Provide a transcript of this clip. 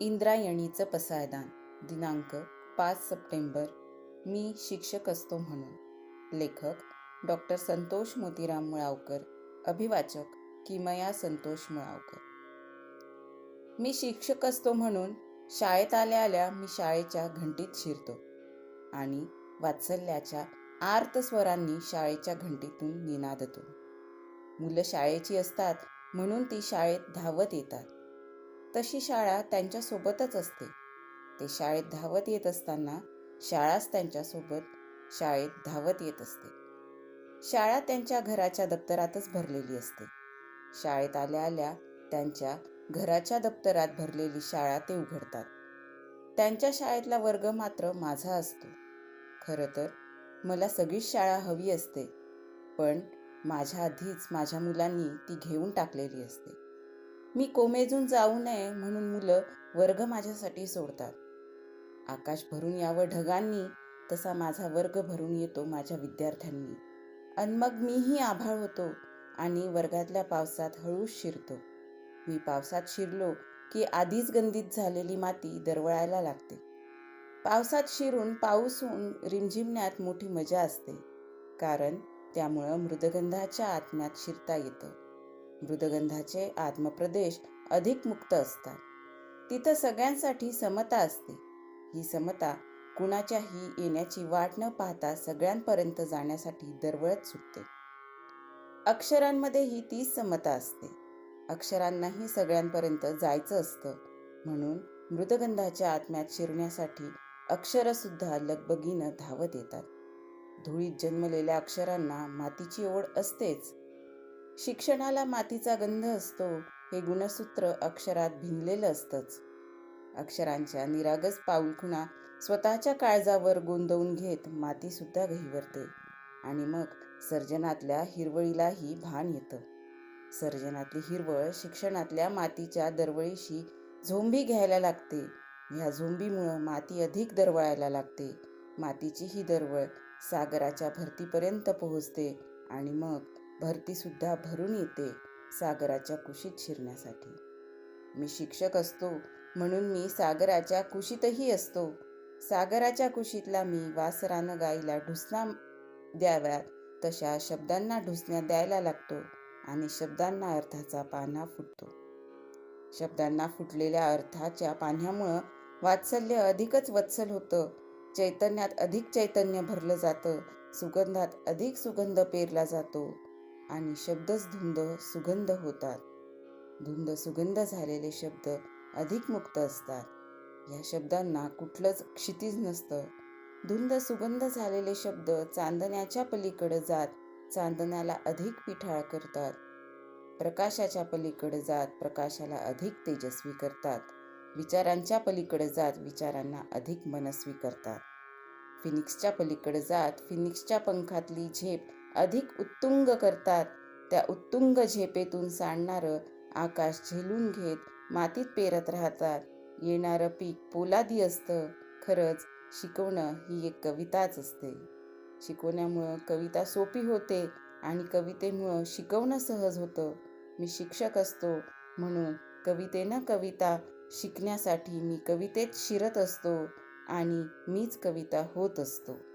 इंद्रायणीचं पसायदान. दिनांक पाच सप्टेंबर. मी शिक्षक असतो म्हणून. लेखक डॉक्टर संतोष मोतीराम मुळावकर. अभिवाचक किमया संतोष मुळावकर. मी शिक्षक असतो म्हणून शाळेत आल्या आल्या मी शाळेच्या घंटीत शिरतो आणि वात्सल्याच्या आर्त स्वरांनी शाळेच्या घंटीतून निनादतो. मुलं शाळेची असतात म्हणून ती शाळेत धावत येतात. तशी शाळा त्यांच्यासोबतच असते. ते शाळेत धावत येत असताना शाळाच त्यांच्यासोबत शाळेत धावत येत असते. शाळा त्यांच्या घराच्या दप्तरातच भरलेली असते. शाळेत आल्या आल्या त्यांच्या घराच्या दप्तरात भरलेली शाळा ते उघडतात. त्यांच्या शाळेतला वर्ग मात्र माझा असतो. खरं तर मला सगळीच शाळा हवी असते. पण माझ्या आधीच माझ्या मुलांनी ती घेऊन टाकलेली असते. मी कोमेजून जाऊ नये म्हणून मुलं वर्ग माझ्यासाठी सोडतात. आकाश भरून यावं ढगांनी तसा माझा वर्ग भरून येतो माझ्या विद्यार्थ्यांनी. आणि मग मीही आभाळ होतो आणि वर्गातल्या पावसात हळूच शिरतो. मी पावसात शिरलो की आधीच गंदीत झालेली माती दरवळायला लागते. पावसात शिरून पाऊस होऊन रिमझिमण्यात मोठी मजा असते. कारण त्यामुळं मृदगंधाच्या आत्म्यात शिरता येतं. मृदगंधाचे आत्मप्रदेश अधिक मुक्त असतात. तिथं सगळ्यांसाठी समता असते. ही समता कुणाच्याही येण्याची वाट न पाहता सगळ्यांपर्यंत जाण्यासाठी दरवळत सुटते. अक्षरांमध्येही तीच समता असते. अक्षरांनाही सगळ्यांपर्यंत जायचं असतं. म्हणून मृदगंधाच्या आत्म्यात शिरण्यासाठी अक्षरंसुद्धा लगबगीनं धावत येतात. धुळीत जन्मलेल्या अक्षरांना मातीची ओढ असतेच. शिक्षणाला मातीचा गंध असतो हे गुणसूत्र अक्षरात भिनलेलं असतंच. अक्षरांच्या निरागस पाऊलखुणा स्वतःच्या काळजावर गोंदवून घेत मातीसुद्धा गहिवरते आणि मग सर्जनातल्या हिरवळीलाही भान येतं. सर्जनातली हिरवळ शिक्षणातल्या मातीच्या दरवळीशी झोंबी घ्यायला लागते. ह्या झोंबीमुळं माती अधिक दरवळायला लागते. मातीची ही दरवळ सागराच्या भरतीपर्यंत पोहोचते आणि मग भरतीसुद्धा भरून येते सागराच्या कुशीत शिरण्यासाठी. मी शिक्षक असतो म्हणून मी सागराच्या कुशीतही असतो. सागराच्या कुशीतला मी वासरानं गाईला ढुसणा द्याव्यात तशा शब्दांना ढुसण्या द्यायला लागतो आणि शब्दांना अर्थाचा पान्हा फुटतो. शब्दांना फुटलेल्या अर्थाच्या पान्ह्यामुळं वात्सल्य अधिकच वत्सल होतं. चैतन्यात अधिक चैतन्य भरलं जातं सुगंधात अधिक सुगंध पेरला जातो. आणि शब्दच धुंद सुगंध होतात. धुंद सुगंध झालेले शब्द अधिक मुक्त असतात. या शब्दांना कुठलंच क्षितिज नसतं. धुंद सुगंध झालेले शब्द चांदण्याच्या पलीकडे जात चांदण्याला अधिक पिठाळ करतात. प्रकाशाच्या पलीकडे जात प्रकाशाला अधिक तेजस्वी करतात. विचारांच्या पलीकडे जात विचारांना अधिक मनस्वी करतात. फिनिक्सच्या पलीकडे जात फिनिक्सच्या पंखातली झेप अधिक उत्तुंग करतात. त्या उत्तुंग झेपेतून सांडणारं आकाश झेलून घेत मातीत पेरत राहतात. येणारं पीक पोलादी असतं. खरंच शिकवणं ही एक कविताच असते. शिकवण्यामुळं कविता सोपी होते आणि कवितेमुळं शिकवणं सहज होतं. मी शिक्षक असतो म्हणून कवितेनं कविता शिकण्यासाठी मी कवितेत शिरत असतो आणि मीच कविता होत असतो.